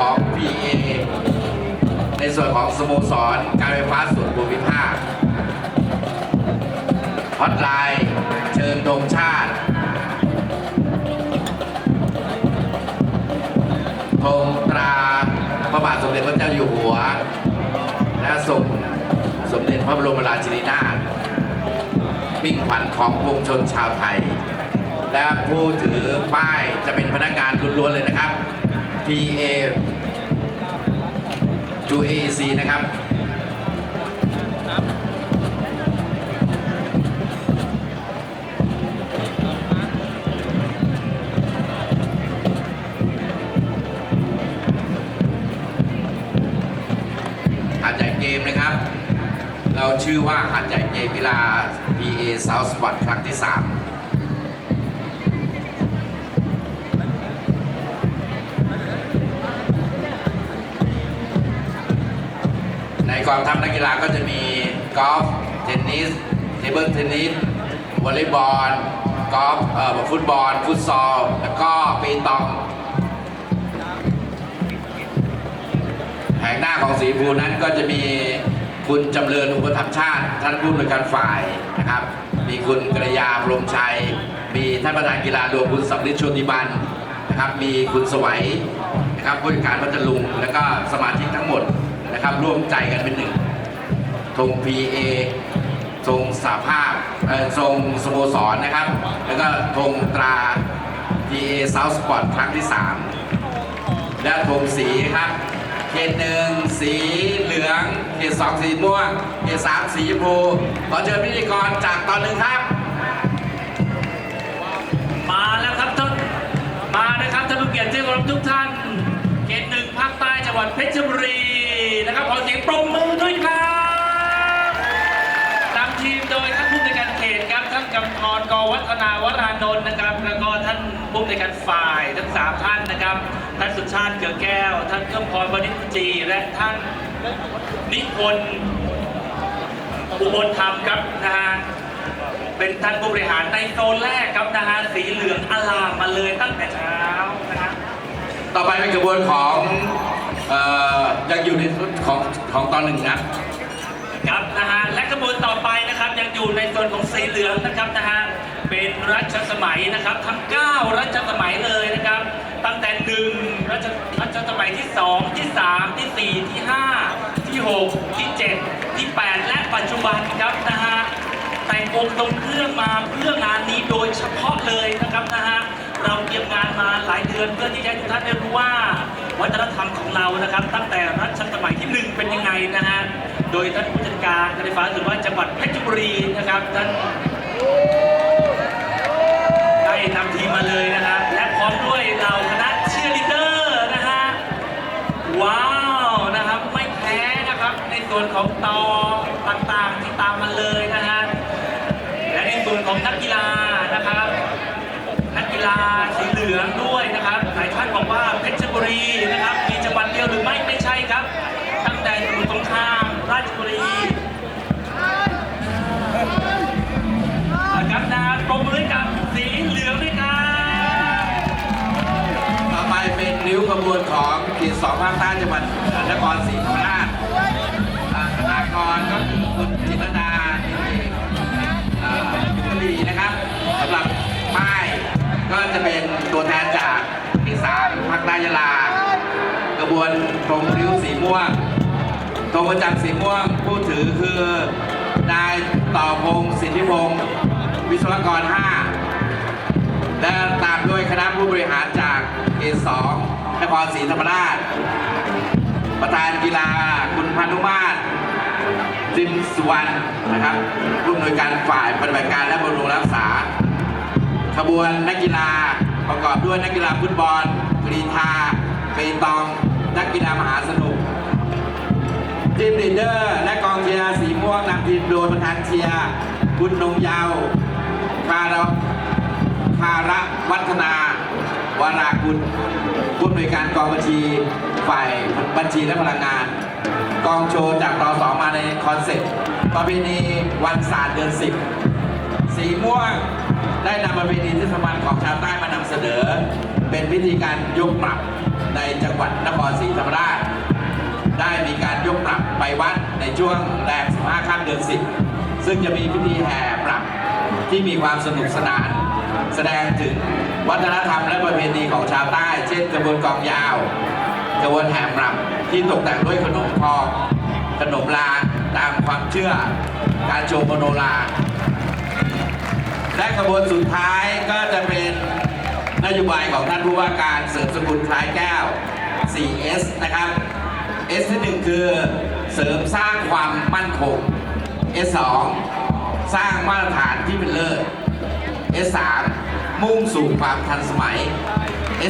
ของ PA ในส่วนของสโมสรการไฟฟ้าส่วนภูมิภาคฮอตไลน์เชิญธงชาติธงตราพระบาทสมเด็จพระเจ้าอยู่หัว และทรงสมเด็จพระบรมราชินีนาถมิ่งขวัญของปวงชนชาวไทย และผู้ถือป้ายจะเป็นพนักงานล้วนๆเลยนะครับ PA จู AEC นะครับหาดใหญ่เกมนะครับ เราชื่อว่าหาดใหญ่เกมกีฬา PA South Sport ครั้งที่ 3 ในกองทัพนักกีฬาก็จะมีกอล์ฟเทนนิสเทเบิลเทนนิสวอลเลย์บอลกอล์ฟเอ่อฟุตบอล ฟุตซอล แล้วก็เปตองแผงหน้าของสีชมพูนั้นก็จะมีคุณจำเริญอุปถัมภ์ชาติ ท่านผู้อำนวยการฝ่ายนะครับ มีคุณกระยาพรมชัย มีท่านประธานกีฬารวมคุณสำลิดชติบันนะครับ มีคุณสวัยนะครับผู้จัดการพัทลุง แล้วก็สมาชิกทั้งหมด นะครับร่วมใจกันเป็นหนึ่งธง PA ธงสาภาพเอ่อทรงสโมสรนะครับ แล้วก็ธงตรา PA South Sport ครั้งที่ 3 และธงสีครับเขตหนึ่งสีเหลืองเขตสองสีม่วงเขตสามสีชมพูขอเชิญพิธีกรจากตอนหนึ่งครับ มาแล้วครับท่านมานะครับท่านผู้เกียรติที่เคารพทุกท่าน เขตหนึ่งภาคใต้จังหวัดเพชรบุรีำธรกวัฒนาวรานนท์นะครับ แล้วก็ท่านผู้ในการฝ่ายทั้งสามท่านนะครับ ท่านสุชาติเกือแก้ว ท่านเอื้อมพรวณิชจี และท่านนิพนธ์อุบลธรรมครับนะฮะเป็นท่านผู้บริหารในโซนแรกครับนะฮะสีเหลืองอลามมาเลยตั้งแต่เช้านะฮะต่อไปเป็นกระบวนของเอ่อยังอยู่ในชุดของของตอนหนึ่งนะ ครับนะฮะและกระบวนต่อไปนะครับยังอยู่ในโซนของสีเหลืองนะครับนะฮะเป็นรัชสมัยนะครับทั้ง 9 รัชสมัยเลยนะครับ ตั้งแต่หนึ่งรัชรัชสมัยที่ 2 ที่ 3 ที่ 4 ที่ 5 ที่ 6 ที่ 7 ที่ 8 และปัจจุบันครับนะฮะแต่งองค์ทรงเครื่องมาเพื่องานนี้โดยเฉพาะเลยนะครับนะฮะเราเตรียมงานมาหลายเดือนเพื่อที่จะให้ทุกท่านได้รู้ว่า วัฒนธรรมของเรานะครับ ตั้งแต่รัชสมัยที่หนึ่งเป็นยังไงนะฮะโดยท่านผู้จัดการการไฟฟ้าส่วนว่าจังหวัดเพชรบุรีนะครับท่านได้นำทีมมาเลยนะฮะและพร้อมด้วยเหล่าคณะเชียร์ลีดเดอร์นะฮะว้าวนะครับไม่แพ้นะครับในส่วนของตอต่างๆที่ตามมาเลยนะฮะและในส่วนของนักกีฬา งครามราชบุรีนะครับนะปรบมือกับสีเหลืองด้วยครับต่อไปเป็นริ้วขบวนของเขตสองภาคใต้จังหวัดนครศรีธรรมราชอ่ากรก็คือคุณจิตรดาเอ่อยุทธลีนะครับสำหรับป้ายก็จะเป็นตัวแทนจากที่สามภาคใต้ยะลากระบวนตรงริ้วสีม่วง ตรงประจำสีม่วงผู้ถือคือนายต่อพงศ์สิทธิพงศ์วิศวกร 5 และตามด้วยคณะผู้บริหารจากเขตสองนครศรีธรรมราช ประธานกีฬาคุณพานุมาตรจิมสุวรรณนะครับผู้อำนวยการฝ่ายปฏิบัติการและบำรุงรักษา ขบวนนักกีฬาประกอบด้วยนักกีฬาฟุตบอลกรีธาเปตอง นักกีฬา มลีดเดอร์ และกองเชียร์สีม่วงนำทีมโดยประธานเชียร์คุณนงยาวคาระคาระวัฒนาวรากุลผู้อำนวยการกองบัญชีฝ่ายบัญชีและพลังงาน กองโชว์จากตสองมาในคอนเซ็ปต์ประเพณีวันศาสตร์เดือนสิบสีม่วงได้นำประเพณีที่สำคัญของชาวใต้มานำเสนอ เป็นพิธีการยกหมับในจังหวัดนครศรีธรรมราช ได้มีการยกปรับไปวัดในช่วงแรม15ค่ำเดือน10 ซึ่งจะมีพิธีแห่ปรับที่มีความสนุกสนาน แสดงถึงวัฒนธรรมและประเพณีของชาวใต้ เช่นกระบวนกองยาวกระบวนแห่ปรับที่ตกแต่งด้วยขนมทองขนมลาตามความเชื่อการโชว์มโนราและขบวนสุดท้ายก็จะเป็นนโยบายของท่านผู้ว่าการเสริมสกุลคล้ายแก้ว 4S นะครับ S ที่หนึ่งคือเสริมสร้างความมั่นคง S สองสร้างมาตรฐานที่เป็นเลิศ S สามมุ่งสู่ความทันสมัย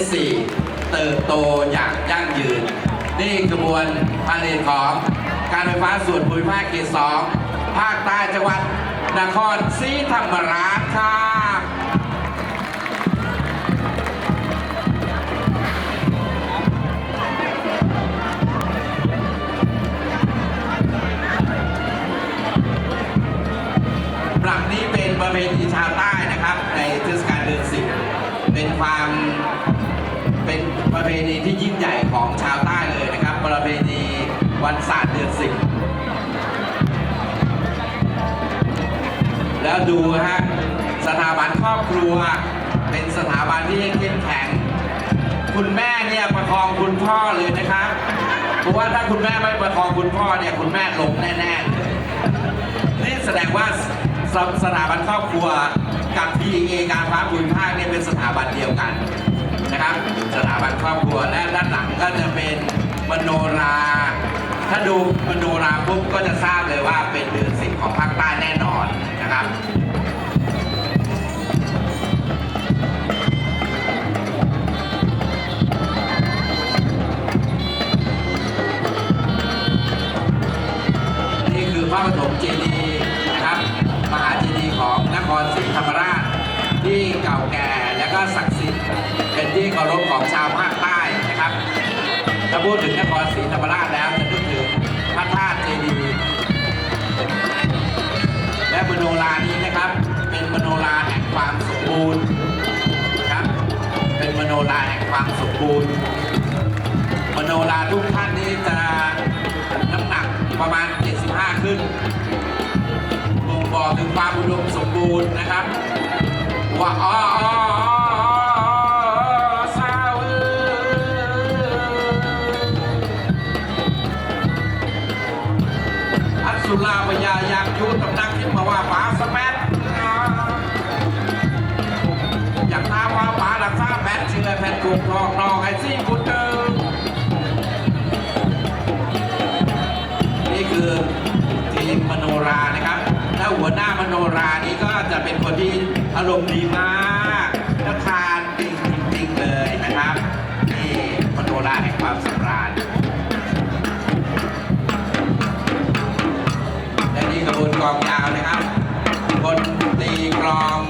S สี่เติบโตอย่างยั่งยืน นี่กระบวนพาเหรของการไฟฟ้าส่วนภูมิภาคเขตสองภาคใต้จังหวัดนครศรีธรรมราชครับ ป็นประเพณีชาวใต้นะครับ ในเทศกาลเดือนสิบเป็นความเป็นประเพณีที่ยิ่งใหญ่ของชาวใต้เลยนะครับ ประเพณีวันศาสตร์เดือนสิบแล้วดูนะฮะสถาบันครอบครัว เป็นสถาบันที่เข้มแข็ง คุณแม่เนี่ยประคองคุณพ่อเลยนะครับเพราะว่าถ้าคุณแม่ไม่ประคองคุณพ่อเนี่ยคุณแม่ล้มแน่ๆเลย สสถาบันครอบครัวกับ PA การฟ้าภูมิภาคเนี่ยเป็นสถาบันเดียวกันนะครับ สถาบันครอบครัวและด้านหลังก็จะเป็นมโนรา ถ้าดูมโนราปุ๊บก็จะทราบเลยว่าเป็นเดือนสิบของภาคใต้แน่นอนนะครับ บูรณ์ครับ เป็นมโนราแห่งความสมบูรณ์มโนราทุกท่านนี้จะน้ำหนักประมาณ 75 ขึ้นบ่งบอกถึงความอุดมสมบูรณ์นะครับว่าอ๋ออ๋ออ๋อซาเว้อัศสุราพยายากอยูตำนักขึ้นมาว่าป๋าสแป ดเชื่อแผ่นกรุงทองนองไอซี่พุทธเดิมนี่คือทีมมโนรานะครับถ้าหัวหน้ามโนรานี่ก็จะเป็นคนที่อารมณ์ดีมากและทานจริงจริงๆเลยนะครับนี่มโนราแห่งความสำราญและนี่กระบวนกองยาวนะครับ คนตีกลอง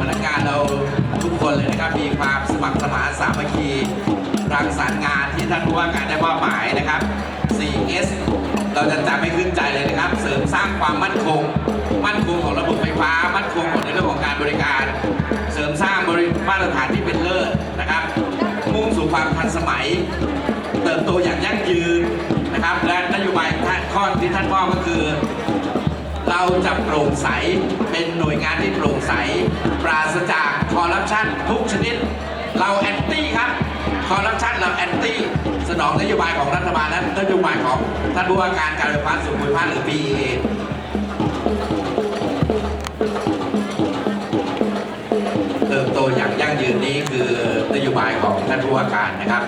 พนักงานเราทุกคนเลยนะครับมีความสมัครสมานสามัคคีรังสรรค์งานที่ท่านผู้ว่าการได้มอบหมายนะครับ 4S เราจะจำให้ขึ้นใจเลยนะครับ เสริมสร้างความมั่นคง มั่นคงของระบบไฟฟ้า มั่นคงของในเรื่องของการบริการ เสริมสร้างบริมาตรฐานที่เป็นเลิศนะครับ มุ่งสู่ความทันสมัย เติบโตอย่างยั่งยืน นะครับ และนโยบายท่านข้อที่ท่านมอบก็คือ เราจะโปร่งใสเป็นหน่วยงานที่โปร่งใส ปราศจากคอร์รัปชันทุกชนิด เราแอนตี้ครับคอร์รัปชันเราแอนตี้สนองนโยบายของรัฐบาลและนโยบายของท่านผู้ว่าการการไฟฟ้าส่วนภูมิภาคหรือ PEA เติบโตอย่างยั่งยืนนี้คือ นโยบายของท่านผู้ว่าการนะครับ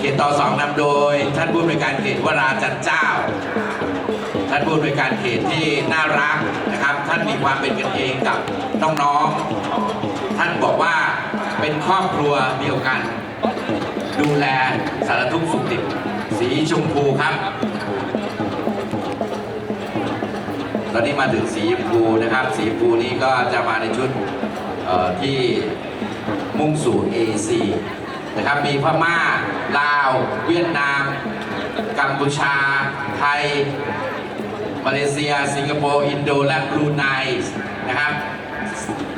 เขตต่อสองนำโดย ท่านผู้บริการเขตวราจันเจ้า ท่านผู้บริการเขตที่น่ารักนะครับ ท่านมีความเป็นกันเองกับน้องๆ ท่านบอกว่าเป็นครอบครัวเดียวกัน ดูแลสารทุกข์สุขดิบสีชมพูครับ ตอนนี้มาถึงสีชมพูนะครับ สีชมพูนี้ก็จะมาในชุด ที่มุ่งสู่ AC นะครับมีพม่า ลาว เวียดนาม กัมพูชา ไทย มาเลเซีย สิงคโปร์ อินโด และบรูไนนะครับ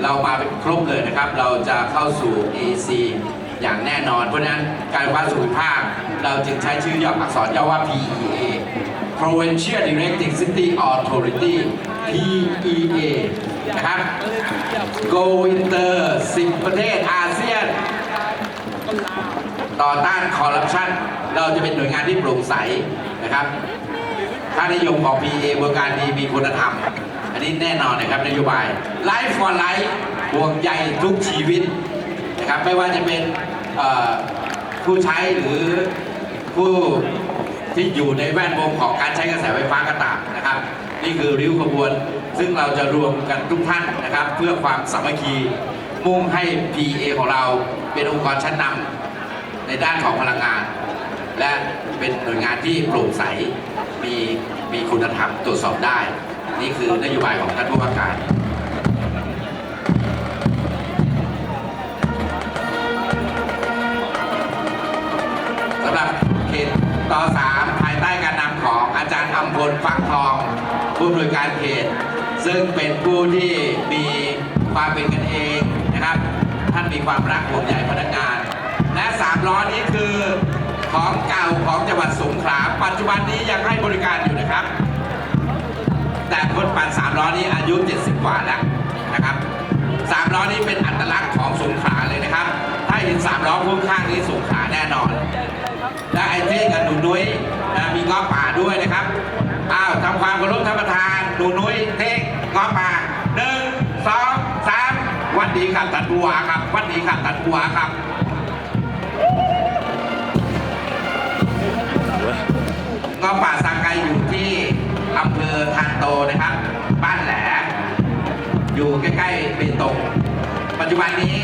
เรามาเป็นครบเลยนะครับ เราจะเข้าสู่ AC อย่างแน่นอน เพราะฉะนั้นการวัดสุขภาพ เราจึงใช้ชื่อย่ออักษรย่อว่า PEA Provincial Directing City Authority PEA นะครับ Go Inter 10 ประเทศอาเซียน ต่อต้านคอร์รัปชันเราจะเป็นหน่วยงานที่โปร่งใสนะครับค่านิยมของ PEA บริการดีมีคุณธรรม อันนี้แน่นอนนะครับนโยบาย Life for Life ห่วงใยทุกชีวิตนะครับไม่ว่าจะเป็นผู้ใช้หรือผู้ ที่อยู่ในแวดวงของการใช้กระแสไฟฟ้าก็ตามนะครับ นี่คือริ้วขบวน ซึ่งเราจะรวมกันทุกท่านนะครับ เพื่อความสามัคคี มุ่งให้ PA ของเราเป็นองค์กรชั้นนำในด้านของพลังงาน และเป็นหน่วยงานที่โปร่งใสมีมีคุณธรรมตรวจสอบได้ นี่คือนโยบายของท่านผู้ว่าการ การเขตซึ่งเป็นผู้ที่มีความเป็นกันเองนะครับ ท่านมีความรักห่วงใยพนักงาน และสามล้อนี้คือของเก่าของจังหวัดสงขลาปัจจุบันนี้ยังให้บริการอยู่นะครับ แต่คนปั่นสามล้อนี้อายุ 70 กว่าแล้วนะครับสามล้อนี้เป็นอัตลักษณ์ของสงขลาเลยนะครับ ถ้าเห็นสามล้อพ่วงข้างนี้สงขลาแน่นอน และไอ้เท่กับหนูนุ้ยมีง้อป่าด้วยนะครับอ้าวทำความเคารพท่านประธาน หนูนุ้ยเท่งงอป่าหนึ่งสองสามวันดีครับตัดบัวครับ วันดีครับตัดบัวครับก็ป่าสังไกอยู่ที่อำเภอทานโตนะครับ บ้านแหลอยู่ใกล้ๆเบตงปัจจุบันนี้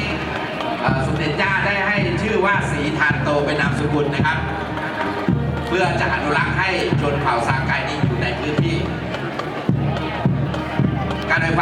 สมเด็จย่าได้ให้ชื่อว่าสีทานโตเป็นนามสกุลนะครับ เพื่อจะอนุรักษ์ให้ชนเผ่าซางไกนี้อยู่ในพื้นที่ got a